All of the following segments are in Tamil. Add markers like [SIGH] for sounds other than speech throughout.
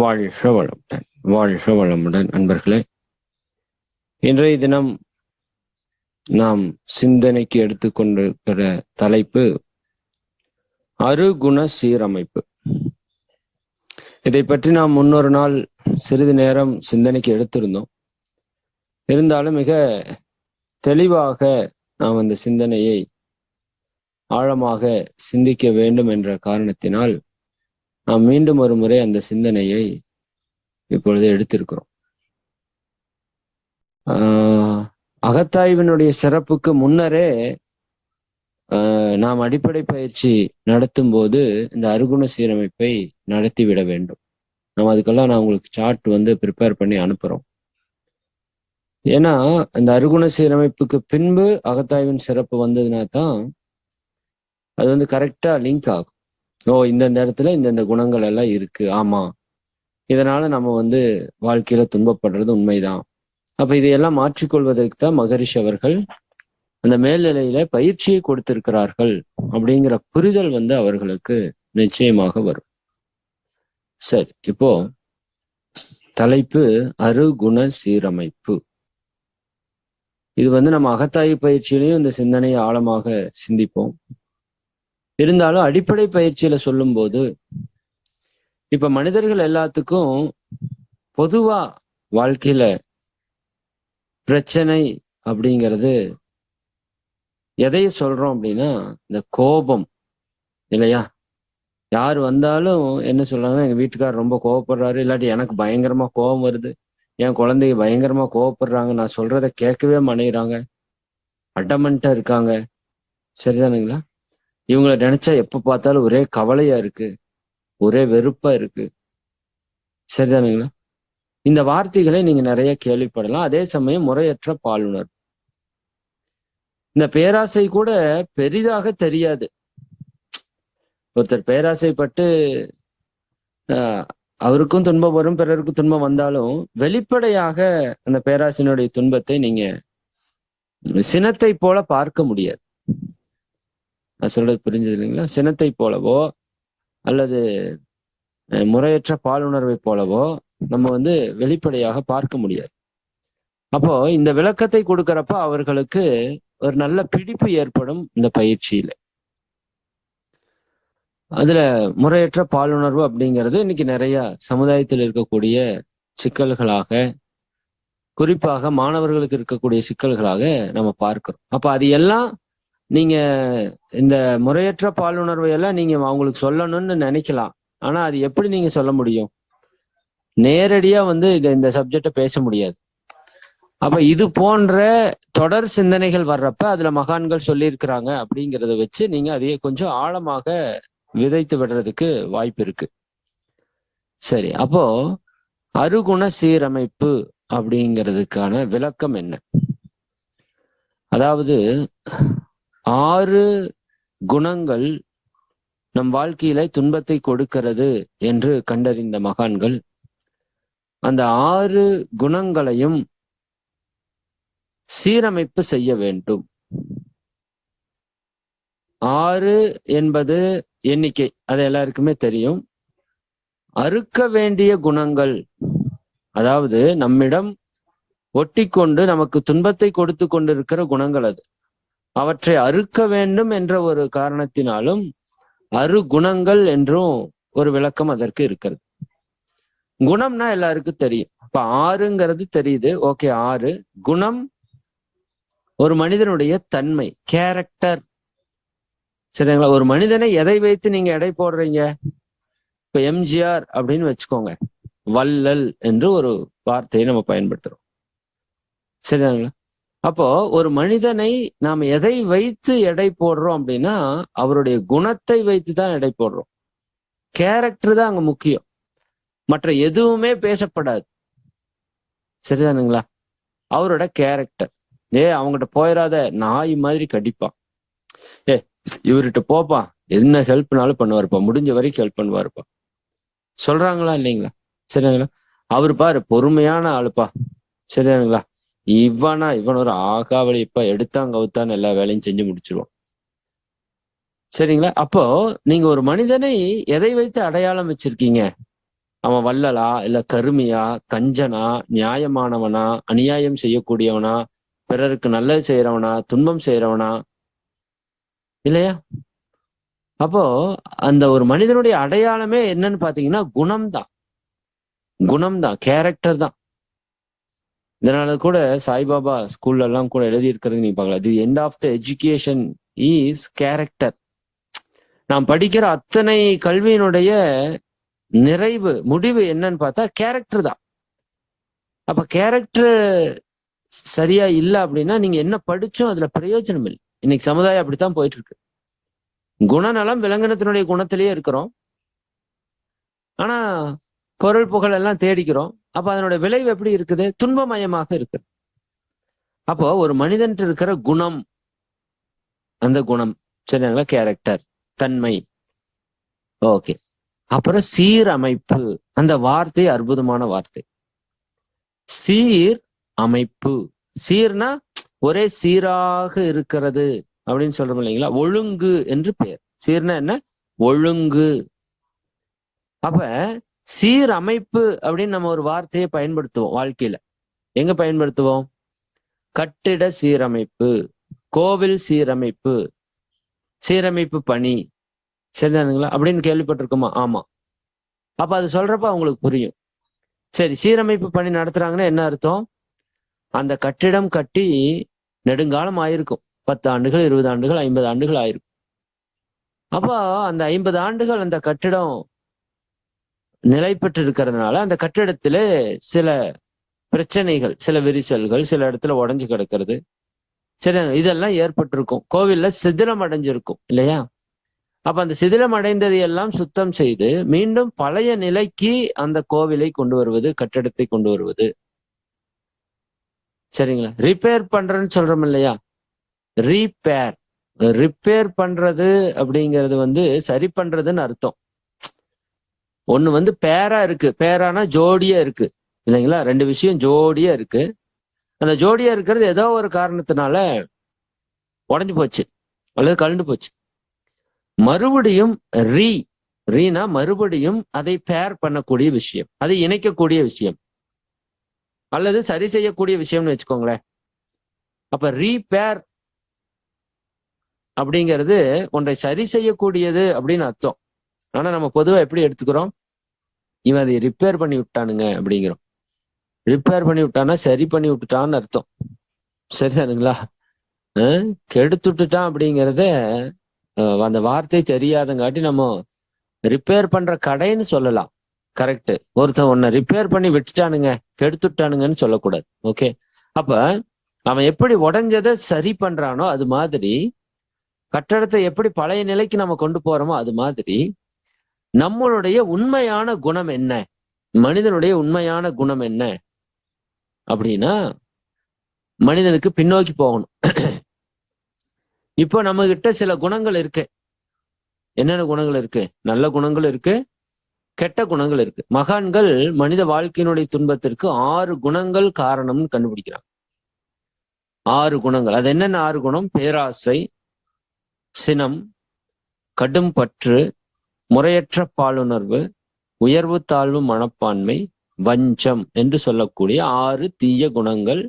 வாழ்க வளமுடன் வாழ்க வளமுடன் அன்பர்களே. இன்றைய தினம் நாம் சிந்தனைக்கு எடுத்துக்கொண்டிருக்கிற தலைப்பு அருகுண சீரமைப்பு. இதை பற்றி நாம் முன்னொரு நாள் சிறிது நேரம் சிந்தனைக்கு எடுத்திருந்தோம். இருந்தாலும் மிக தெளிவாக நாம் அந்த சிந்தனையை ஆழமாக சிந்திக்க வேண்டும் என்ற காரணத்தினால் நாம் மீண்டும் ஒரு முறை அந்த சிந்தனையை இப்பொழுது எடுத்திருக்கிறோம். ஆஹ் அகத்தாய்வினுடைய சிறப்புக்கு முன்னரே ஆஹ் நாம் அடிப்படை பயிற்சி நடத்தும் போது இந்த அருகுண சீரமைப்பை நடத்தி விட வேண்டும். நம்ம அதுக்கெல்லாம் நான் உங்களுக்கு சார்ட் வந்து ப்ரிப்பேர் பண்ணி அனுப்புறோம். ஏன்னா அந்த அருகுண சீரமைப்புக்கு பின்பு அகத்தாய்வின் சிறப்பு வந்ததுன்னா தான் அது வந்து கரெக்டா லிங்க் ஆகும். ஓ இந்தந்த இடத்துல இந்தந்த குணங்கள் எல்லாம் இருக்கு. ஆமா. இதனால நம்ம வந்து வாழ்க்கையில துன்பப்படுறது உண்மைதான். அப்ப இதையெல்லாம் மாற்றிக்கொள்வதற்கு தான் மகரிஷி அவர்கள் அந்த மேல்நிலையில பயிற்சியை கொடுத்திருக்கிறார்கள் அப்படிங்கிற புரிதல் வந்து அவர்களுக்கு நிச்சயமாக வரும். சரி இப்போ தலைப்பு அருகுண சீரமைப்பு. இது வந்து நம்ம அகத்தாய் பயிற்சியிலையும் இந்த சிந்தனையை ஆழமாக சிந்திப்போம். இருந்தாலும் அடிப்படை பயிற்சியில சொல்லும் போது இப்ப மனிதர்கள் எல்லாத்துக்கும் பொதுவா வாழ்க்கையில பிரச்சனை அப்படிங்கிறது எதைய சொல்றோம் அப்படின்னா இந்த கோபம் இல்லையா? யார் வந்தாலும் என்ன சொல்றாங்கன்னா எங்க வீட்டுக்கார் ரொம்ப கோவப்படுறாரு இல்லாட்டி எனக்கு பயங்கரமா கோபம் வருது என் குழந்தைங்க பயங்கரமா கோவப்படுறாங்க நான் சொல்றத கேட்கவே மனைகிறாங்க அடமெண்டா இருக்காங்க. சரிதானுங்களா? இவங்கள நினைச்சா எப்ப பார்த்தாலும் ஒரே கவலையா இருக்கு. ஒரே வெறுப்பா இருக்கு. சரிதானுங்களா இந்த வார்த்தைகளை நீங்க நிறைய கேள்விப்படலாம். அதே சமயம் முறையற்ற பாலுணர் இந்த பேராசை கூட பெரிதாக தெரியாது. ஒருத்தர் பேராசைப்பட்டு ஆஹ் அவருக்கும் துன்பம் வரும் பிறருக்கும் துன்பம் வந்தாலும் வெளிப்படையாக அந்த பேராசையினுடைய துன்பத்தை நீங்க சினத்தை போல பார்க்க முடியாது. நான் சொல்றது புரிஞ்சது இல்லைங்களா? சினத்தை போலவோ அல்லது முறையற்ற பாலுணர்வை போலவோ நம்ம வந்து வெளிப்படையாக பார்க்க முடியாது. அப்போ இந்த விளக்கத்தை கொடுக்கறப்ப அவர்களுக்கு ஒரு நல்ல பிடிப்பு ஏற்படும் இந்த பயிற்சியில. அதுல முறையற்ற பாலுணர்வு அப்படிங்கிறது இன்னைக்கு நிறைய சமுதாயத்தில் இருக்கக்கூடிய சிக்கல்களாக குறிப்பாக மாணவர்களுக்கு இருக்கக்கூடிய சிக்கல்களாக நம்ம பார்க்கிறோம். அப்ப அது எல்லாம் நீங்க இந்த முறையற்ற பாலுணர்வை எல்லாம் நீங்க அவங்களுக்கு சொல்லணும்னு நினைக்கலாம். ஆனா அது எப்படி நீங்க சொல்ல முடியும்? நேரடியா வந்து இதை இந்த சப்ஜெக்ட பேச முடியாது. அப்ப இது போன்ற தொடர் சிந்தனைகள் வர்றப்ப அதுல மகான்கள் சொல்லியிருக்கிறாங்க அப்படிங்கிறத வச்சு நீங்க அதையே கொஞ்சம் ஆழமாக விதைத்து விடுறதுக்கு வாய்ப்பு இருக்கு. சரி அப்போ அருகுண சீரமைப்பு அப்படிங்கிறதுக்கான விளக்கம் என்ன? அதாவது ஆறு குணங்கள் நம் வாழ்க்கையில துன்பத்தை கொடுக்கிறது என்று கண்டறிந்த மகான்கள். அந்த ஆறு குணங்களையும் சீரமைப்பு செய்ய வேண்டும். ஆறு என்பது எண்ணிக்கை அது எல்லாருக்குமே தெரியும். அறுக்க வேண்டிய குணங்கள் அதாவது நம்மிடம் ஒட்டி கொண்டு நமக்கு துன்பத்தை கொடுத்து கொண்டிருக்கிற குணங்கள் அது. அவற்றை அறுக்க வேண்டும் என்ற ஒரு காரணத்தினாலும் அரு குணங்கள் என்றும் ஒரு விளக்கம் அதற்கு இருக்கிறது. குணம்னா எல்லாருக்கும் தெரியும். இப்ப ஆறுங்கிறது தெரியுது. ஓகே ஆறு. குணம் ஒரு மனிதனுடைய தன்மை கேரக்டர் சரிங்களா? ஒரு மனிதனை எதை வைத்து நீங்க எடை போடுறீங்க? இப்ப எம்ஜிஆர் அப்படின்னு வச்சுக்கோங்க. வள்ளல் என்று ஒரு வார்த்தையை நம்ம பயன்படுத்துறோம். சரிங்களா? அப்போ ஒரு மனிதனை நாம் எதை வைத்து எடை போடுறோம் அப்படின்னா அவருடைய குணத்தை வைத்து தான் எடை போடுறோம். கேரக்டர் தான் அங்க முக்கியம். மற்ற எதுவுமே பேசப்படாது. சரிதானுங்களா? அவரோட கேரக்டர் ஏ அவங்ககிட்ட போயிடாத நாய் மாதிரி கடிப்பான். ஏ இவர்கிட்ட போப்பா என்ன ஹெல்ப்னாலும் பண்ணுவாருப்பா. முடிஞ்ச வரைக்கும் ஹெல்ப் பண்ணுவாருப்பா. சொல்றாங்களா இல்லைங்களா? சரிங்களா அவர் பாரு பொறுமையான ஆளுப்பா. சரிதானுங்களா? இவனா இவன் ஒரு ஆகாவளிப்பா எடுத்தான் கவுத்தான் எல்லா வேலையும் செஞ்சு முடிச்சிருவான். சரிங்களா? அப்போ நீங்க ஒரு மனிதனை எதை வைத்து அடையாளம் வச்சிருக்கீங்க? அவன் வல்லலா இல்ல கருமையா கஞ்சனா நியாயமானவனா அநியாயம் செய்யக்கூடியவனா பிறருக்கு நல்லது செய்யறவனா துன்பம் செய்யறவனா இல்லையா? அப்போ அந்த ஒரு மனிதனுடைய அடையாளமே என்னன்னு பாத்தீங்கன்னா குணம் தான் குணம் தான் கேரக்டர் தான். இதனால கூட சாய்பாபா ஸ்கூல்ல எல்லாம் கூட எழுதி இருக்கிறது நீ பார்க்கலாம் the end of the education is character நாம் படிக்கிற அத்தனை கல்வியினுடைய நிறைவு முடிவு என்னன்னு பார்த்தா கேரக்டர் தான். அப்ப கேரக்டர் சரியா இல்ல அப்படின்னா நீங்க என்ன படிச்சோம் அதுல பிரயோஜனம் இல்லை. இன்னைக்கு சமுதாயம் அப்படித்தான் போயிட்டு இருக்கு குணநலம் விலங்கினத்தினுடைய குணத்திலேயே இருக்கிறோம். ஆனா பொருள் புகழ் எல்லாம் தேடிக்கிறோம். அப்ப அதனோட விளைவு எப்படி இருக்குது? துன்பமயமாக இருக்கு அப்போ ஒரு மனிதன் இருக்கிற குணம் அந்த குணம் சரிங்களா? கேரக்டர் தன்மை. ஓகே அப்புறம் சீரமைப்பு அந்த வார்த்தை அற்புதமான வார்த்தை. சீர் அமைப்பு சீர்னா ஒரே சீராக இருக்கிறது அப்படின்னு சொல்றோம் இல்லைங்களா? ஒழுங்கு என்று பெயர் சீர்னா என்ன? ஒழுங்கு. அப்ப சீரமைப்பு அப்படின்னு நம்ம ஒரு வார்த்தையை பயன்படுத்துவோம் வாழ்க்கையில. எங்க பயன்படுத்துவோம்? கட்டிட சீரமைப்பு கோவில் சீரமைப்பு சீரமைப்பு பணி. சரிதானுங்களா? அப்படின்னு கேள்விப்பட்டிருக்கோமா? ஆமா. அப்ப அது சொல்றப்ப அவங்களுக்கு புரியும். சரி சீரமைப்பு பணி நடத்துறாங்கன்னா என்ன அர்த்தம்? அந்த கட்டிடம் கட்டி நெடுங்காலம் ஆயிருக்கும். பத்து ஆண்டுகள் இருபது ஆண்டுகள் ஐம்பது ஆண்டுகள் ஆயிருக்கும். அப்போ அந்த ஐம்பது ஆண்டுகள் அந்த கட்டிடம் நிலை பெற்று இருக்கிறதுனால அந்த கட்டிடத்திலே சில பிரச்சனைகள் சில விரிசல்கள் சில இடத்துல உடஞ்சு கிடக்கிறது. சரி இதெல்லாம் ஏற்பட்டிருக்கும். கோவில்ல சிதிலம் அடைஞ்சிருக்கும் இல்லையா? அப்ப அந்த சிதிலம் அடைந்ததை எல்லாம் சுத்தம் செய்து மீண்டும் பழைய நிலைக்கு அந்த கோவிலை கொண்டு வருவது கட்டிடத்தை கொண்டு வருவது. சரிங்களா? ரிப்பேர் பண்றேன்னு சொல்றோம் இல்லையா? ரீபேர் ரிப்பேர் பண்றது அப்படிங்கிறது வந்து சரி பண்றதுன்னு அர்த்தம். ஒண்ணு வந்து பேரா இருக்கு. பேரானா ஜோடியா இருக்கு. இல்லைங்களா? ரெண்டு விஷயம் ஜோடியா இருக்கு. அந்த ஜோடியா இருக்கிறது ஏதோ ஒரு காரணத்தினால உடஞ்சு போச்சு. அல்லது கலண்டு போச்சு. மறுபடியும் ரீ. ரீனா மறுபடியும் அதை பேர் பண்ணக்கூடிய விஷயம். அதை இணைக்கக்கூடிய விஷயம். அல்லது சரி செய்யக்கூடிய விஷயம்னு வச்சுக்கோங்களேன். அப்ப ரீபேர் அப்படிங்கிறது ஒன்றை சரி செய்யக்கூடியது அப்படின்னு அர்த்தம். ஆனா நம்ம பொதுவா எப்படி எடுத்துக்கிறோம்? இவன் அதை ரிப்பேர் பண்ணி விட்டானுங்க அப்படிங்கிறோம். ரிப்பேர் பண்ணி விட்டானா சரி பண்ணி விட்டுட்டான்னு அர்த்தம். சரிதானுங்களா கெடுத்து விட்டுட்டான் அப்படிங்கிறத அந்த வார்த்தை தெரியாதங்காட்டி நம்ம ரிப்பேர் பண்ற கடைன்னு சொல்லலாம். கரெக்ட் ஒருத்தன் உன்னை ரிப்பேர் பண்ணி விட்டுட்டானுங்க கெடுத்துட்டானுங்கன்னு சொல்லக்கூடாது. ஓகே அப்ப அவன் எப்படி உடஞ்சதை சரி பண்றானோ அது மாதிரி கட்டடத்தை எப்படி பழைய நிலைக்கு நம்ம கொண்டு போறோமோ அது மாதிரி நம்மளுடைய உண்மையான குணம் என்ன? மனிதனுடைய உண்மையான குணம் என்ன? அப்படின்னா மனிதனுக்கு பின்னோக்கி போகணும். [CLEARS THROAT] இப்போ நம்ம கிட்ட சில குணங்கள் இருக்கு. என்னென்ன குணங்கள் இருக்கு? நல்ல குணங்கள் இருக்கு கெட்ட குணங்கள் இருக்கு. மகான்கள் மனித வாழ்க்கையினுடைய துன்பத்திற்கு ஆறு குணங்கள் காரணம்னு கண்டுபிடிக்கிறாங்க. ஆறு குணங்கள். அது என்னென்ன ஆறு குணம்? பேராசை சினம் கடும் பற்று முறையற்ற பாலுணர்வு உயர்வு தாழ்வு மனப்பான்மை வஞ்சம் என்று சொல்லக்கூடிய ஆறு தீய குணங்கள்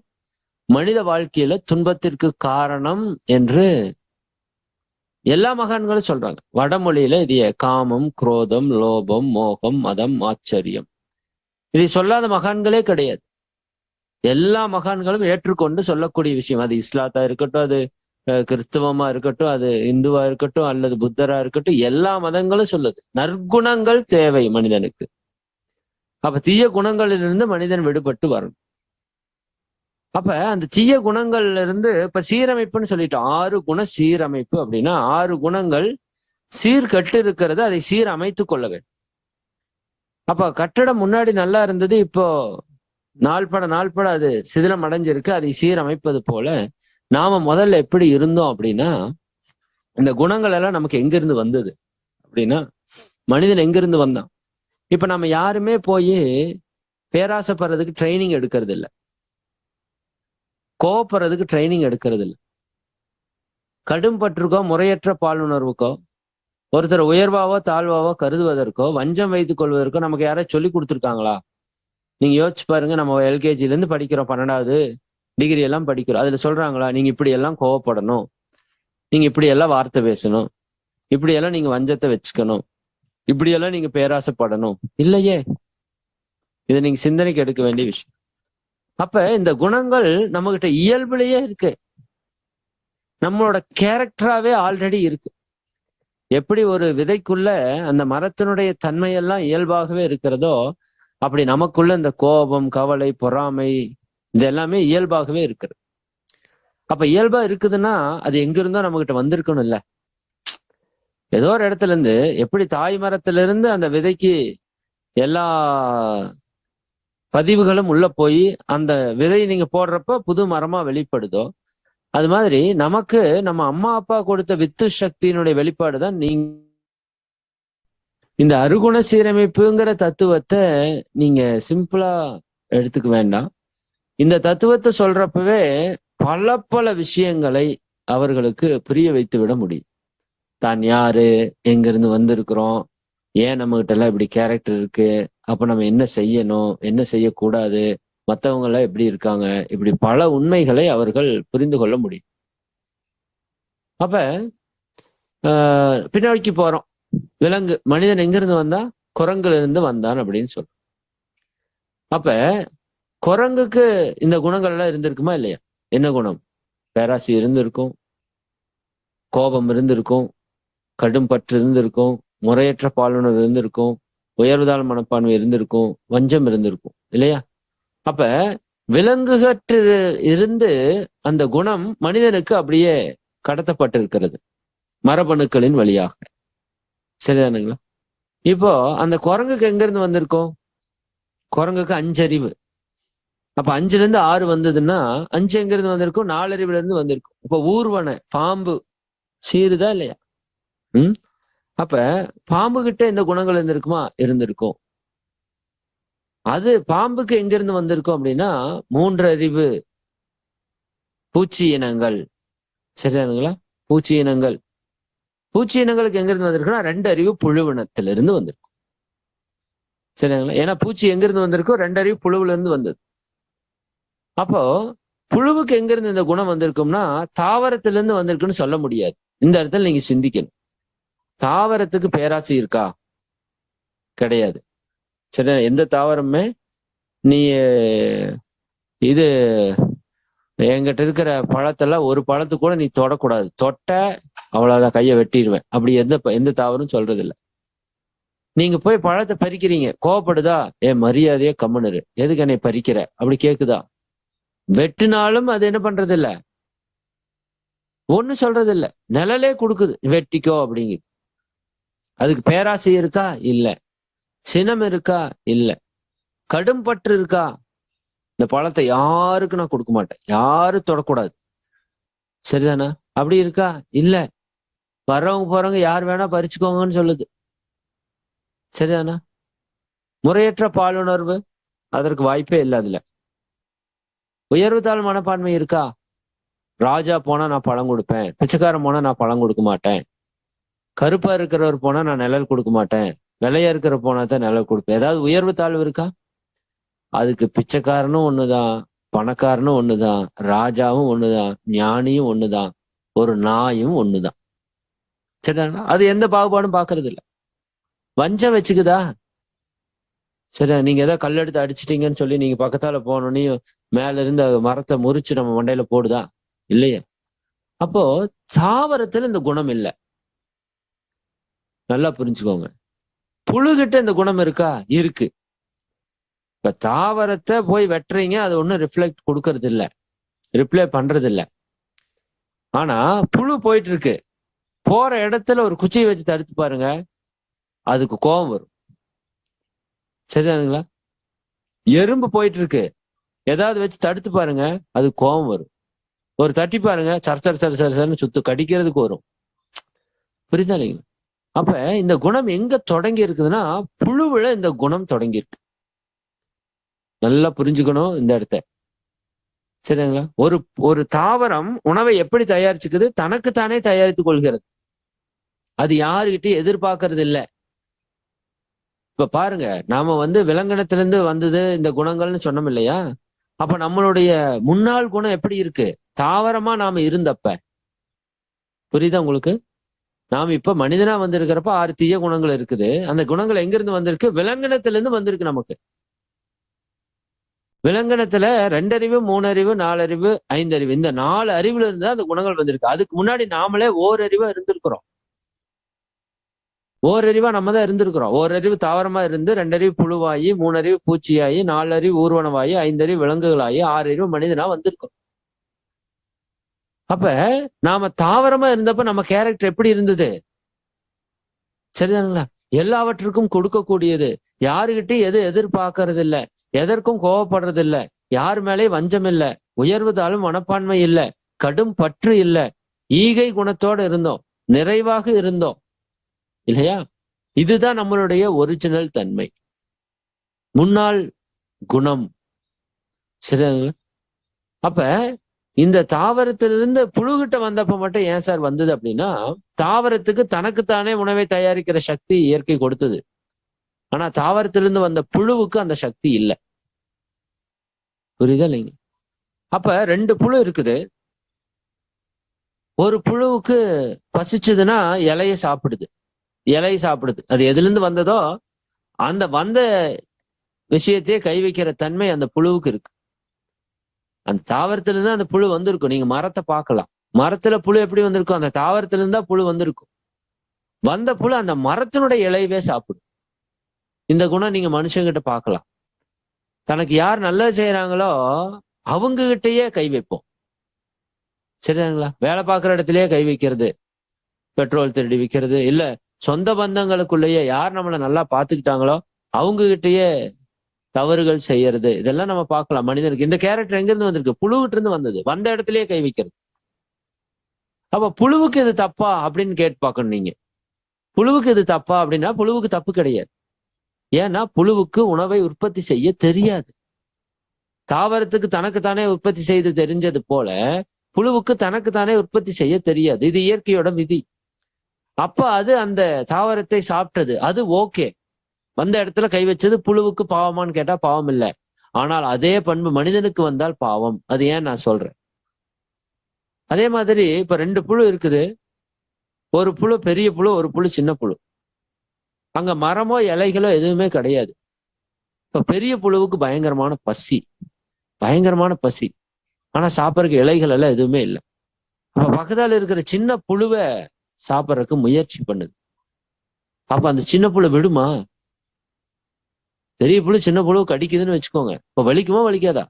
மனித வாழ்க்கையில துன்பத்திற்கு காரணம் என்று எல்லா மகான்களும் சொல்றாங்க. வடமொழியில இது காமம் குரோதம் லோபம் மோகம் மதம் ஆச்சரியம். இதை சொல்லாத மகான்களே கிடையாது. எல்லா மகான்களும் ஏற்றுக்கொண்டு சொல்லக்கூடிய விஷயம். அது இஸ்லாத்தா இருக்கட்டும் அது கிறிஸ்தவமா இருக்கட்டும் அது இந்துவா இருக்கட்டும் அல்லது புத்தரா இருக்கட்டும் எல்லா மதங்களும் சொல்லுது. நற்குணங்கள் தேவை மனிதனுக்கு. அப்ப தீய குணங்களிலிருந்து மனிதன் விடுபட்டு வரணும். அப்ப அந்த தீய குணங்கள்ல இருந்து இப்ப சீரமைப்புன்னு சொல்லிட்டோம். ஆறு குண சீரமைப்பு அப்படின்னா ஆறு குணங்கள் சீர்கட்டு இருக்கிறது அதை சீரமைத்து கொள்ள வேண்டும். அப்ப கட்டடம் முன்னாடி நல்லா இருந்தது இப்போ நாள்பட நாள்பட அது சிதிலம் அடைஞ்சிருக்கு அதை சீரமைப்பது போல நாம முதல்ல எப்படி இருந்தோம் அப்படின்னா இந்த குணங்கள் எல்லாம் நமக்கு எங்கிருந்து வந்தது அப்படின்னா மனிதன் எங்கிருந்து வந்தான்? இப்ப நம்ம யாருமே போய் பேராசைப்படுறதுக்கு ட்ரைனிங் எடுக்கிறது இல்லை கோவப்படுறதுக்கு ட்ரைனிங் எடுக்கிறது இல்லை கடும்பற்றுக்கோ முறையற்ற பாலுணர்வுக்கோ ஒருத்தர் உயர்வாவோ தாழ்வாவோ கருதுவதற்கோ வஞ்சம் வைத்துக் கொள்வதற்கோ நமக்கு யாராவது சொல்லி கொடுத்துருக்காங்களா? நீங்க யோசிச்சு பாருங்க நம்ம எல்கேஜில இருந்து படிக்கிறோம் பன்னெண்டாவது. டிகிரி எல்லாம் படிக்கிறோம். அதுல சொல்றாங்களா நீங்க இப்படி எல்லாம் கோவப்படணும். நீங்க இப்படி எல்லாம் வார்த்தை பேசணும். இப்படி எல்லாம் நீங்க வஞ்சத்தை வச்சுக்கணும். இப்படி எல்லாம் நீங்க பேராசைப்படணும். இல்லையே. இதை நீங்க சிந்தனைக்கு எடுக்க வேண்டிய விஷயம். அப்ப இந்த குணங்கள் நம்ம கிட்ட இயல்புலயே இருக்கு. நம்மளோட கேரக்டராவே ஆல்ரெடி இருக்கு. எப்படி ஒரு விதைக்குள்ள அந்த மரத்தினுடைய தன்மையெல்லாம் இயல்பாகவே இருக்கிறதோ அப்படி நமக்குள்ள இந்த கோபம் கவலை பொறாமை இது எல்லாமே இயல்பாகவே இருக்குது. அப்ப இயல்பா இருக்குதுன்னா அது எங்க இருந்தோ நம்ம கிட்ட வந்திருக்கணும் இல்ல ஏதோ ஒரு இடத்துல இருந்து எப்படி தாய் மரத்துல இருந்து அந்த விதைக்கு எல்லா பதிவுகளும் உள்ள போய் அந்த விதை நீங்க போடுறப்ப புது மரமா வெளிப்படுதோ அது மாதிரி நமக்கு நம்ம அம்மா அப்பா கொடுத்த வித்து சக்தியினுடைய வெளிப்பாடு தான் நீங்க. இந்த அருகுண சீரமைப்புங்கிற தத்துவத்தை நீங்க சிம்பிளா எடுத்துக்க வேண்டாம். இந்த தத்துவத்தை சொல்றப்பவே பல பல விஷயங்களை அவர்களுக்கு புரிய வைத்து விட முடியும். தான் யாரு? எங்கிருந்து வந்திருக்கிறோம்? ஏன் நம்ம கிட்ட எல்லாம் இப்படி கேரக்டர் இருக்கு? அப்ப நம்ம என்ன செய்யணும்? என்ன செய்யக்கூடாது? மற்றவங்க எல்லாம் எப்படி இருக்காங்க? இப்படி பல உண்மைகளை அவர்கள் புரிந்து கொள்ள முடியும். அப்ப ஆஹ் பின்னோக்கி போறோம். விலங்கு. மனிதன் எங்கிருந்து வந்தா? குரங்குல இருந்து வந்தான் அப்படின்னு சொல்றோம். அப்ப குரங்குக்கு இந்த குணங்கள் எல்லாம் இருந்திருக்குமா இல்லையா? என்ன குணம்? பேராசி இருந்திருக்கும் கோபம் இருந்திருக்கும் கடும் பற்று இருந்திருக்கும் முறையற்ற பாலுணர் இருந்திருக்கும் உயர்வுதாள் மனப்பான்மை இருந்திருக்கும் வஞ்சம் இருந்திருக்கும் இல்லையா? அப்ப விலங்குகற்று இருந்து அந்த குணம் மனிதனுக்கு அப்படியே கடத்தப்பட்டிருக்கிறது மரபணுக்களின் வழியாக. சரிதானுங்களா? இப்போ அந்த குரங்குக்கு எங்க இருந்து வந்திருக்கோம்? குரங்குக்கு அஞ்சறிவு. அப்ப அஞ்சுல இருந்து ஆறு வந்ததுன்னா அஞ்சு எங்க இருந்து வந்திருக்கும் நாலறிவுல இருந்து வந்திருக்கும். இப்ப ஊர்வன பாம்பு சீருதா இல்லையா? உம் அப்ப பாம்பு கிட்ட இந்த குணங்கள் இருந்திருக்குமா? இருந்திருக்கும். அது பாம்புக்கு எங்க இருந்து வந்திருக்கும் அப்படின்னா மூன்று அறிவு பூச்சி இனங்கள். சரியானுங்களா பூச்சி இனங்கள். பூச்சி இனங்களுக்கு எங்க இருந்து வந்திருக்குன்னா ரெண்டு அறிவு புழுவினத்திலிருந்து வந்திருக்கும். சரிங்களா ஏன்னா பூச்சி எங்க இருந்து வந்திருக்கோ ரெண்டு அறிவு புழுவுல இருந்து வந்தது. அப்போ புழுவுக்கு எங்க இருந்து இந்த குணம் வந்திருக்கும்னா தாவரத்திலிருந்து வந்திருக்குன்னு சொல்ல முடியாது. இந்த இடத்துல நீங்க சிந்திக்கணும். தாவரத்துக்கு பேராசை இருக்கா? கிடையாது. சரி எந்த தாவரமே நீ இது என்கிட்ட இருக்கிற பழத்தெல்லாம் ஒரு பழத்து கூட நீ தொடக்கூடாது. தொட்ட அவ்வளவுதான் கையை வெட்டிடுவேன். அப்படி எந்த எந்த தாவரம் சொல்றது இல்ல நீங்க போய் பழத்தை பறிக்கிறீங்க. கோவப்படுதா? ஏ மரியாதையே கம்மனரு எதுக்கு என்னை பறிக்கிற? அப்படி கேக்குதா? வெட்டினாலும் அது என்ன பண்றது இல்ல ஒண்ணு சொல்றது இல்ல நிழலே கொடுக்குது. வெட்டிக்கோ அப்படிங்குது. அதுக்கு பேராசை இருக்கா? இல்ல. சினம் இருக்கா? இல்ல. கடும் பற்று இருக்கா? இந்த பழத்தை யாருக்கு நான் கொடுக்க மாட்டேன். யாரும் தொடக்கூடாது. சரிதானா? அப்படி இருக்கா? இல்ல. வர்றவங்க போறவங்க யார் வேணா பறிச்சுக்கோங்கன்னு சொல்லுது. சரிதானா? முறையற்ற பாலுணர்வு. அதற்கு வாய்ப்பே இல்லை அதுல. உயர்வு தாழ் மனப்பான்மை இருக்கா? ராஜா போனா நான் பழம் கொடுப்பேன். பிச்சைக்காரன் போனா நான் பழம் கொடுக்க மாட்டேன். கருப்பா இருக்கிறவர் போனா நான் நிழல் கொடுக்க மாட்டேன். விலையா இருக்கிற போனா தான் நிழல் கொடுப்பேன். ஏதாவது உயர்வு தாழ்வு இருக்கா? அதுக்கு பிச்சைக்காரனும் ஒண்ணுதான் பணக்காரனும் ஒண்ணுதான் ராஜாவும் ஒண்ணுதான் ஞானியும் ஒண்ணுதான் ஒரு நாயும் ஒண்ணுதான். சரிதானா? அது எந்த பாகுபாடும் பாக்குறது இல்ல வஞ்சம் வச்சுக்குதா? சரி நீங்க ஏதாவது கல் எடுத்து அடிச்சிட்டீங்கன்னு சொல்லி நீங்க பக்கத்தால போனோன்னே மேல இருந்து மரத்தை முறிச்சு நம்ம மண்டையில போடுதா? இல்லையா. அப்போ தாவரத்துல இந்த குணம் இல்லை. நல்லா புரிஞ்சுக்கோங்க. புழுகிட்ட இந்த குணம் இருக்கா? இருக்கு. இப்ப தாவரத்தை போய் வெட்டுறீங்க அது ஒண்ணும் ரிஃப்ளெக்ட் கொடுக்கறது இல்லை ரிப்ளை பண்றது இல்ல ஆனா புழு போயிட்டு இருக்கு. போற இடத்துல ஒரு குச்சியை வச்சு தடுத்து பாருங்க அதுக்கு கோபம் வரும். சரிதானுங்களா? எறும்பு போயிட்டு இருக்கு ஏதாவது வச்சு தடுத்து பாருங்க அது கோபம் வரும். ஒரு தட்டி பாருங்க சர் சர் சர் சர் சர்னு சுத்து கடிக்கிறதுக்கு வரும். புரியுதா இல்லைங்களா? அப்ப இந்த குணம் எங்க தொடங்கி இருக்குதுன்னா புழுவுல இந்த குணம் தொடங்கி இருக்கு. நல்லா புரிஞ்சுக்கணும் இந்த இடத்த. சரிங்களா? ஒரு ஒரு தாவரம் உணவை எப்படி தயாரிச்சுக்குது? தனக்குத்தானே தயாரித்துக் கொள்கிறது. அது யாருகிட்டயும் எதிர்பார்க்கறது இல்லை இப்ப பாருங்க நாம வந்து விலங்கினத்திலிருந்து வந்தது இந்த குணங்கள்னு சொன்னோம் இல்லையா? அப்ப நம்மளுடைய முன்னாள் குணம் எப்படி இருக்கு? தாவரமா நாம இருந்தப்ப. புரியுதா உங்களுக்கு? நாம் இப்ப மனிதனா வந்திருக்கிறப்ப ஆறு தீய குணங்கள் இருக்குது. அந்த குணங்கள் எங்கிருந்து வந்திருக்கு? விலங்கினத்திலிருந்து வந்திருக்கு நமக்கு. விலங்கினத்துல ரெண்டறிவு மூணறிவு நாலறிவு ஐந்தறிவு இந்த நாலு அறிவுல இருந்து அந்த குணங்கள் வந்திருக்கு. அதுக்கு முன்னாடி நாமளே ஓரறிவா இருந்திருக்கிறோம். ஓரறிவா நம்ம தான் இருந்திருக்கிறோம். ஓரறிவு தாவரமா இருந்து ரெண்டறிவு புழுவாயி மூணறிவு பூச்சியாயி நாலறிவு ஊர்வனமாயி ஐந்தறிவு விலங்குகளாயி ஆறு அறிவு மனிதனா வந்திருக்கோம் அப்ப நாம தாவரமா இருந்தப்ப நம்ம கேரக்டர் எப்படி இருந்தது? சரிதானுங்களா? எல்லாவற்றுக்கும் கொடுக்கக்கூடியது. யாருகிட்டையும் எது எதிர்பார்க்கறது இல்ல எதற்கும் கோவப்படுறது இல்ல யார் மேலே வஞ்சம் இல்ல. உயர்வதாலும் மனப்பான்மை இல்ல. கடும் பற்று இல்ல. ஈகை குணத்தோட இருந்தோம். நிறைவாக இருந்தோம். இல்லையா? இதுதான் நம்மளுடைய ஒரிஜினல் தன்மை. முன்னாள் குணம். சரிதானுங்களா அப்ப இந்த தாவரத்திலிருந்து புழுகிட்ட வந்தப்ப மட்டும் ஏன் சார் வந்தது அப்படின்னா தாவரத்துக்கு தனக்குத்தானே உணவை தயாரிக்கிற சக்தி இயற்கை கொடுத்தது. ஆனா தாவரத்திலிருந்து வந்த புழுவுக்கு அந்த சக்தி இல்லை. புரியுதா இல்லைங்க? அப்ப ரெண்டு புழு இருக்குது. ஒரு புழுவுக்கு பசிச்சதுன்னா இலைய சாப்பிடுது. இலை சாப்பிடுது. அது எதுல இருந்து வந்ததோ அந்த வந்த விஷயத்தையே கை வைக்கிற தன்மை அந்த புழுவுக்கு இருக்கு. அந்த தாவரத்துல இருந்து அந்த புழு வந்திருக்கும். நீங்க மரத்தை பார்க்கலாம். மரத்துல புழு எப்படி வந்திருக்கும்? அந்த தாவரத்துல இருந்தா புழு வந்திருக்கும். வந்த புழு அந்த மரத்தினுடைய இலையவே சாப்பிடும். இந்த குணம் நீங்க மனுஷங்கிட்ட பார்க்கலாம். தனக்கு யார் நல்லது செய்யறாங்களோ அவங்க கிட்டயே கை வைப்போம். சரிதாங்களா வேலை பார்க்குற இடத்துலயே கை வைக்கிறது. பெட்ரோல் திருடி விற்கிறது இல்ல சொந்த பந்தங்களுக்குள்ளேயே யார் நம்மளை நல்லா பார்த்துக்கிட்டாங்களோ அவங்க கிட்டயே தவறுகள் செய்யறது. இதெல்லாம் நம்ம பார்க்கலாம். மனிதனுக்கு இந்த கேரக்டர் எங்க இருந்து வந்திருக்கு? புழுகிட்ட இருந்து வந்தது. வந்த இடத்துலயே கை வைக்கிறது. அப்ப புழுவுக்கு இது தப்பா அப்படின்னு கேட்டு பார்க்கணும் நீங்க. புழுவுக்கு இது தப்பா அப்படின்னா புழுவுக்கு தப்பு கிடையாது. ஏன்னா புழுவுக்கு உணவை உற்பத்தி செய்ய தெரியாது. தாவரத்துக்கு தனக்கு தானே உற்பத்தி செய்து தெரிஞ்சது போல புழுவுக்கு தனக்கு தானே உற்பத்தி செய்ய தெரியாது. இது இயற்கையோட விதி. அப்ப அது அந்த தாவரத்தை சாப்பிட்டது. அது ஓகே. வந்த இடத்துல கை வச்சது புழுவுக்கு பாவமான்னு கேட்டா பாவம் இல்லை. ஆனால் அதே பண்பு மனிதனுக்கு வந்தால் பாவம். அது ஏன் நான் சொல்றேன்? அதே மாதிரி இப்ப ரெண்டு புழு இருக்குது. ஒரு புழு பெரிய புழு ஒரு புழு சின்ன புழு. அங்க மரமோ இலைகளோ எதுவுமே கிடையாது. இப்ப பெரிய புழுவுக்கு பயங்கரமான பசி. பயங்கரமான பசி. ஆனா சாப்பிட்றதுக்கு இலைகள் எல்லாம் எதுவுமே இல்லை. அப்ப பக்கத்தால இருக்கிற சின்ன புழுவை சாப்பிட்றதுக்கு முயற்சி பண்ணுது. அப்ப அந்த சின்ன புள்ள விடுமா? பெரிய புழு சின்ன புழு கடிக்குதுன்னு வச்சுக்கோங்க. இப்ப வலிக்குமா வலிக்காதா?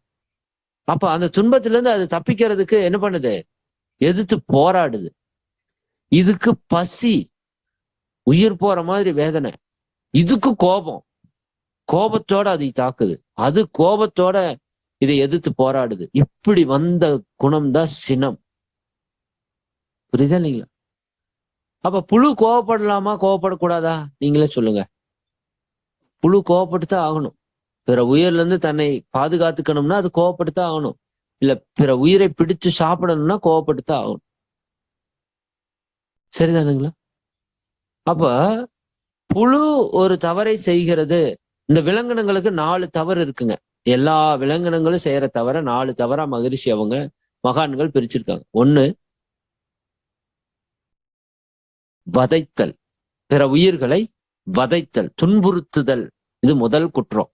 அப்ப அந்த துன்பத்துல இருந்து அது தப்பிக்கிறதுக்கு என்ன பண்ணுது? எதிர்த்து போராடுது. இதுக்கு பசி உயிர் போற மாதிரி வேதனை. இதுக்கு கோபம். கோபத்தோட அதை தாக்குது. அது கோபத்தோட இதை எதிர்த்து போராடுது. இப்படி வந்த குணம் தான் சினம். புரியுதா இல்லைங்களா? அப்ப புழு கோவப்படலாமா கோவப்படக்கூடாதா? நீங்களே சொல்லுங்க. புழு கோவப்பட்டுதான் ஆகணும். பிற உயிர்ல இருந்து தன்னை பாதுகாத்துக்கணும்னா அது கோவப்பட்டுதான் ஆகணும். இல்ல பிற உயிரை பிடிச்சு சாப்பிடணும்னா கோவப்பட்டுதான் ஆகணும். சரிதானுங்களா? அப்ப புழு ஒரு தவறை செய்கிறது. இந்த விலங்கினங்களுக்கு நாலு தவறு இருக்குங்க. எல்லா விலங்கினங்களும் செய்யற தவிர நாலு தவறா மகிழ்ச்சி அவங்க மகான்கள் பிரிச்சிருக்காங்க. ஒண்ணு வதைத்தல். பிற உயிர்களை வதைத்தல் துன்புறுத்துதல். இது முதல் குற்றம்.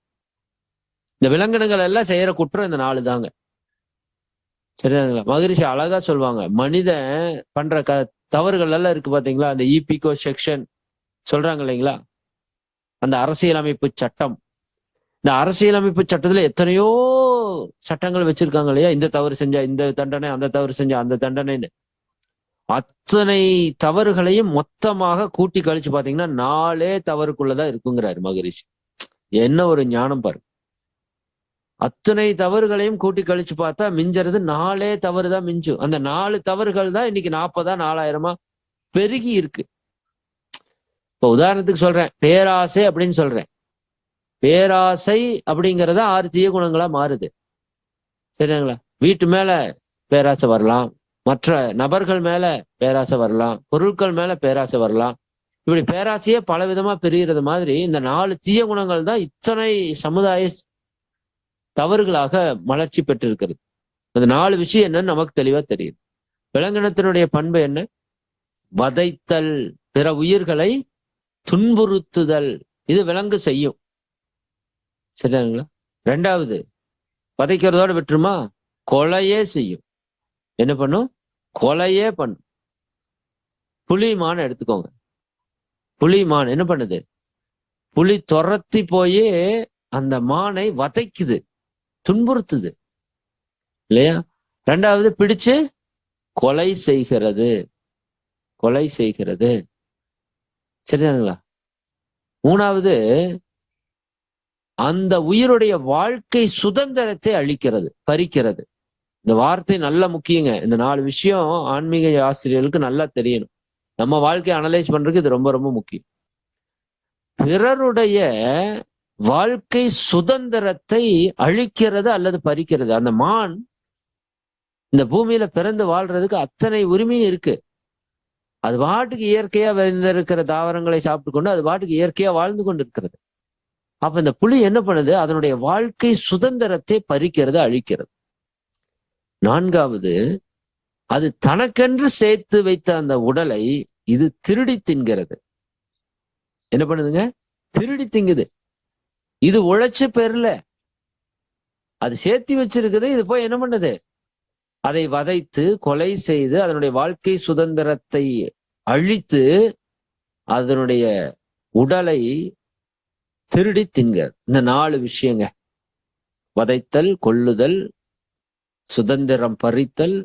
இந்த விலங்கினங்கள் எல்லாம் செய்யற குற்றம் இந்த நாலு தாங்க. சரிதாங்களா மகிழ்ச்சி அழகா சொல்லுவாங்க மனிதன் பண்ற க தவறுகள் எல்லாம் இருக்கு பாத்தீங்களா? அந்த இபிகோ செக்ஷன் சொல்றாங்க இல்லைங்களா? அந்த அரசியலமைப்பு சட்டம். இந்த அரசியலமைப்பு சட்டத்துல எத்தனையோ சட்டங்கள் வச்சிருக்காங்க இல்லையா? இந்த தவறு செஞ்சா இந்த தண்டனை அந்த தவறு செஞ்சா அந்த தண்டனைன்னு. அத்தனை தவறுகளையும் மொத்தமாக கூட்டி கழிச்சு பாத்தீங்கன்னா நாலே தவறுக்குள்ளதான் இருக்குங்கிறாரு மகரிஷி. என்ன ஒரு ஞானம் பாரு. அத்தனை தவறுகளையும் கூட்டி கழிச்சு பார்த்தா மிஞ்சறது நாலே தவறு தான் மிஞ்சும் அந்த நாலு தவறுகள் தான் இன்னைக்கு நாற்பதா நாலாயிரமா பெருகி இருக்கு. இப்ப உதாரணத்துக்கு சொல்றேன் பேராசை அப்படின்னு சொல்றேன். பேராசை அப்படிங்கிறத ஆறு தீய குணங்களா மாறுது. சரிங்களா? வீட்டு மேல பேராசை வரலாம் மற்ற நபர்கள் மேல பேராசை வரலாம் பொருட்கள் மேல பேராசை வரலாம். இப்படி பேராசையே பல விதமா பெருகிறது மாதிரி இந்த நாலு தீய குணங்கள் தான் இத்தனை சமுதாய தவறுகளாக மலர்ச்சி பெற்றிருக்கிறது. அந்த நாலு விஷயம் என்னன்னு நமக்கு தெளிவா தெரியுது விலங்கினத்தினுடைய பண்பு என்ன? வதைத்தல் பிற உயிர்களை துன்புறுத்துதல். இது விலங்கு செய்யும். சரிங்களா ரெண்டாவது வதைக்கிறதோட விட்டுருமா? கொலையே செய்யும். என்ன பண்ணும்? கொலையே பண்ணும். புலி மான் எடுத்துக்கோங்க. புலி மான் என்ன பண்ணுது? புலி துரத்தி போய் அந்த மானை வதைக்குது. துன்புறுத்துது. இல்லையா? ரெண்டாவது பிடிச்சு கொலை செய்கிறது. கொலை செய்கிறது. சரிதானுங்களா? மூணாவது அந்த உயிருடைய வாழ்க்கை சுதந்திரத்தை அழிக்கிறது பறிக்கிறது. இந்த வார்த்தை நல்ல முக்கியங்க. இந்த நாலு விஷயம் ஆன்மீக ஆசிரியர்களுக்கு நல்லா தெரியணும். நம்ம வாழ்க்கையை அனலைஸ் பண்றதுக்கு இது ரொம்ப ரொம்ப முக்கியம். பிறருடைய வாழ்க்கை சுதந்திரத்தை அழிக்கிறது அல்லது பறிக்கிறது. அந்த மான் இந்த பூமியில பிறந்து வாழ்றதுக்கு அத்தனை உரிமையும் இருக்கு. அது பாட்டுக்கு இயற்கையா விளைந்திருக்கிற தாவரங்களை சாப்பிட்டு கொண்டு அது பாட்டுக்கு இயற்கையா வாழ்ந்து கொண்டு இருக்கிறது அப்ப இந்த புலி என்ன பண்ணுது? அதனுடைய வாழ்க்கை சுதந்திரத்தை பறிக்கிறது அழிக்கிறது. நான்காவது அது தனக்கென்று சேர்த்து வைத்த அந்த உடலை இது திருடி தின்கிறது. என்ன பண்ணுதுங்க? திருடி திங்குது. இது உழைச்சு பெறல. அது சேர்த்தி வச்சிருக்குது. இது போய் என்ன பண்ணுது? அதை வதைத்து கொலை செய்து அதனுடைய வாழ்க்கை சுதந்திரத்தை அழித்து அதனுடைய உடலை திருடி தின்க இந்த நாலு விஷயங்க. வதைத்தல் கொல்லுதல் சுதந்திரம் பறித்தல்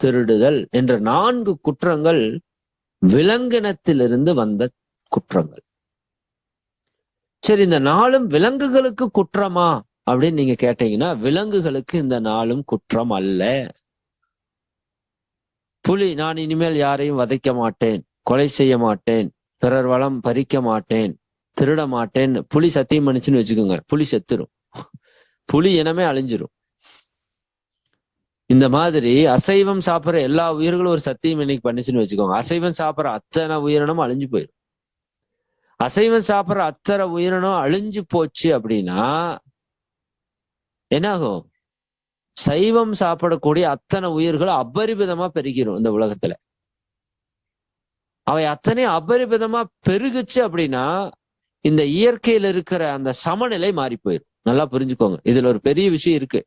திருடுதல் என்ற நான்கு குற்றங்கள் விலங்கினத்திலிருந்து வந்த குற்றங்கள். சரி இந்த நாளும் விலங்குகளுக்கு குற்றமா அப்படின்னு நீங்க கேட்டீங்கன்னா விலங்குகளுக்கு இந்த நாளும் குற்றம் அல்ல. புலி நான் இனிமேல் யாரையும் வதைக்க மாட்டேன் கொலை செய்ய மாட்டேன் பிறர் வளம் பறிக்க மாட்டேன் திருட மாட்டேன். புலி சத்தியம் பண்ணிச்சுன்னு வச்சுக்கோங்க புலி செத்துரும். புலி இனமே அழிஞ்சிரும். இந்த மாதிரி அசைவம் சாப்பிட்ற எல்லா உயிர்களும் ஒரு சத்தியம் இன்னைக்கு பண்ணிச்சுன்னு வச்சுக்கோங்க. அசைவம் சாப்பிட்ற அத்தனை உயிரினமும் அழிஞ்சு போயிடும். அசைவம் சாப்பிட்ற அத்தனை உயிரினம் அழிஞ்சு போச்சு அப்படின்னா என்னாகும்? சைவம் சாப்பிடக்கூடிய அத்தனை உயிர்களும் அபரிமிதமா பெருகிரும் இந்த உலகத்துல. அவை அத்தனை அபரிமிதமா பெருகுச்சு அப்படின்னா இந்த இயற்கையில இருக்கிற அந்த சமநிலை மாறி போயிடும் நல்லா புரிஞ்சுக்கோங்க. இதுல ஒரு பெரிய விஷயம் இருக்கு.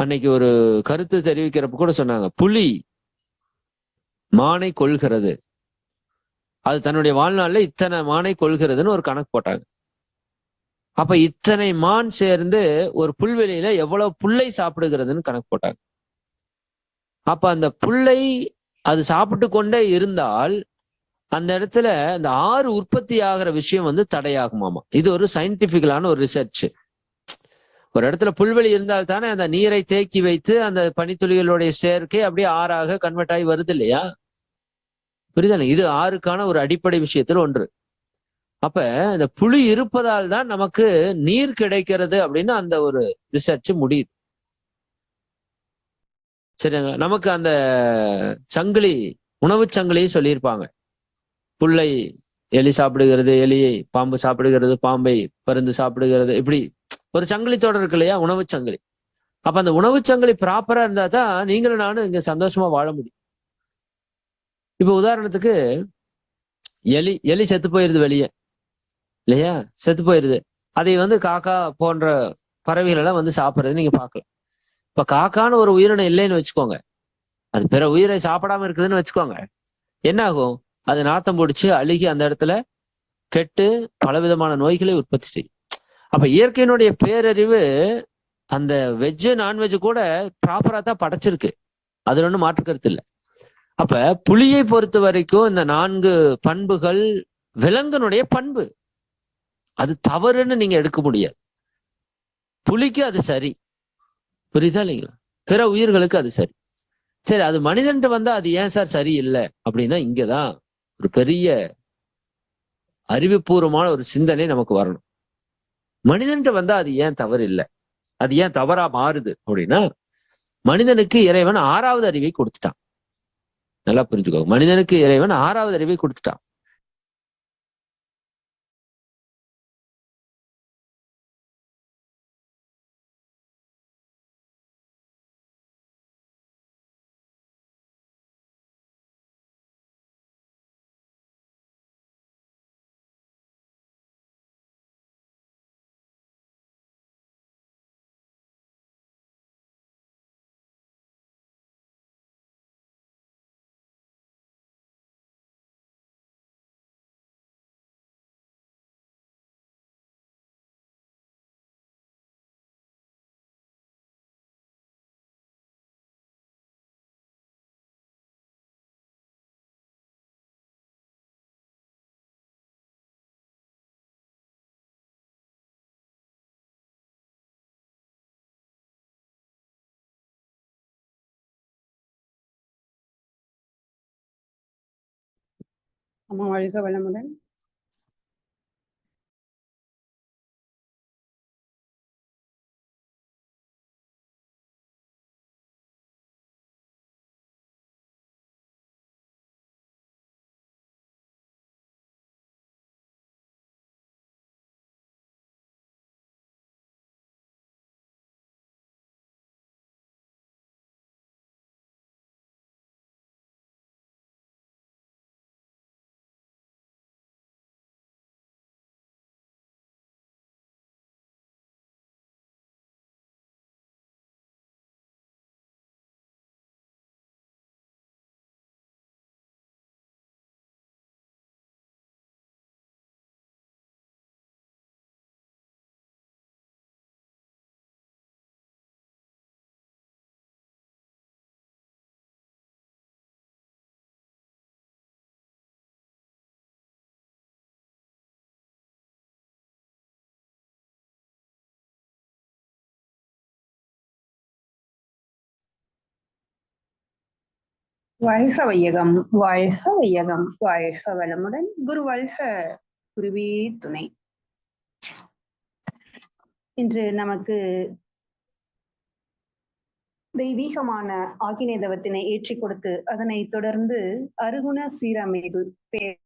அன்னைக்கு ஒரு கருத்து தெரிவிக்கிறப்ப கூட சொன்னாங்க புலி மானை கொள்கிறது. அது தன்னுடைய வாழ்நாள்ல இத்தனை மானை கொள்கிறதுன்னு ஒரு கணக்கு போட்டாங்க. அப்ப இத்தனை மான் சேர்ந்து ஒரு புல்வெளியில எவ்வளவு புல்லை சாப்பிடுகிறதுன்னு கணக்கு போட்டாங்க. அப்ப அந்த புல்லை அது சாப்பிட்டு கொண்டே இருந்தால் அந்த இடத்துல இந்த ஆறு உற்பத்தி ஆகிற விஷயம் வந்து தடையாகுமாமா? இது ஒரு சயின்டிபிக்கலான ஒரு ரிசர்ச் ஒரு இடத்துல புல்வெளி இருந்தால் தானே அந்த நீரை தேக்கி வைத்து அந்த பனித்துளிகளுடைய சேர்க்கை அப்படியே ஆறாக கன்வெர்ட் ஆகி வருது இல்லையா? புரியுதானே? இது ஆறுக்கான ஒரு அடிப்படை விஷயத்துல ஒன்று. அப்ப இந்த புளி இருப்பதால் தான் நமக்கு நீர் கிடைக்கிறது அப்படின்னு அந்த ஒரு ரிசர்ச் முடியுது. சரிங்க நமக்கு அந்த சங்கிலி உணவு சங்கிலி சொல்லியிருப்பாங்க. புல்லை எலி சாப்பிடுகிறது எலியை பாம்பு சாப்பிடுகிறது பாம்பை பருந்து சாப்பிடுகிறது. இப்படி ஒரு சங்கிலி தொடர் இருக்கு இல்லையா? உணவு சங்கிலி. அப்ப அந்த உணவு சங்கிலி ப்ராப்பரா இருந்தா தான் நீங்களும் நானும் இங்க சந்தோஷமா வாழ முடியும். இப்ப உதாரணத்துக்கு எலி எலி செத்து போயிருது வெளியே. இல்லையா? செத்து போயிருது. அதை வந்து காக்கா போன்ற பறவைகள் எல்லாம் வந்து சாப்பிடுறது நீங்க பார்க்கலாம். இப்ப காக்கான்னு ஒரு உயிரினம் இல்லைன்னு வச்சுக்கோங்க. அது பிற உயிரை சாப்பிடாம இருக்குதுன்னு வச்சுக்கோங்க. என்ன ஆகும்? அது நாத்தம் பிடிச்சி அழுகி அந்த இடத்துல கெட்டு பலவிதமான நோய்களை உற்பத்தி செய்யும் அப்ப இயற்கையினுடைய பேரறிவு அந்த வெஜ்ஜு நான்வெஜ் கூட ப்ராப்பரா தான் படைச்சிருக்கு. அதுல ஒன்றும் மாற்று கருத்து இல்லை. அப்ப புலியை பொறுத்த வரைக்கும் இந்த நான்கு பண்புகள் விலங்கினுடைய பண்பு. அது தவறுன்னு நீங்க எடுக்க முடியாது. புலிக்கு அது சரி. புரியுதா இல்லைங்களா? பிற உயிர்களுக்கு அது சரி. சரி அது மனிதன்ட்டு வந்தா அது ஏன் சார் சரியில்லை? அப்படின்னா இங்கதான். ஒரு பெரிய அறிவுபூர்வமான ஒரு சிந்தனை நமக்கு வரணும். மனிதன்ட்டு வந்தா அது ஏன் தவறு இல்லை அது ஏன் தவறா மாறுது அப்படின்னா மனிதனுக்கு இறைவன் ஆறாவது அறிவை கொடுத்துட்டான். நல்லா புரிஞ்சுக்கோங்க. மனிதனுக்கு இறைவன் ஆறாவது அறிவை கொடுத்துட்டான். அம்மா வாழ்க வளமுடன். வாழ்க வையகம் வாழ்க வையகம் வாழ்க வளமுடன் குரு வாழ்க குருவி துணை. இன்று நமக்கு தெய்வீகமான ஆகினேதவத்தினை ஏற்றி கொடுத்து அதனை தொடர்ந்து அருகுண சீரமைவு பேர்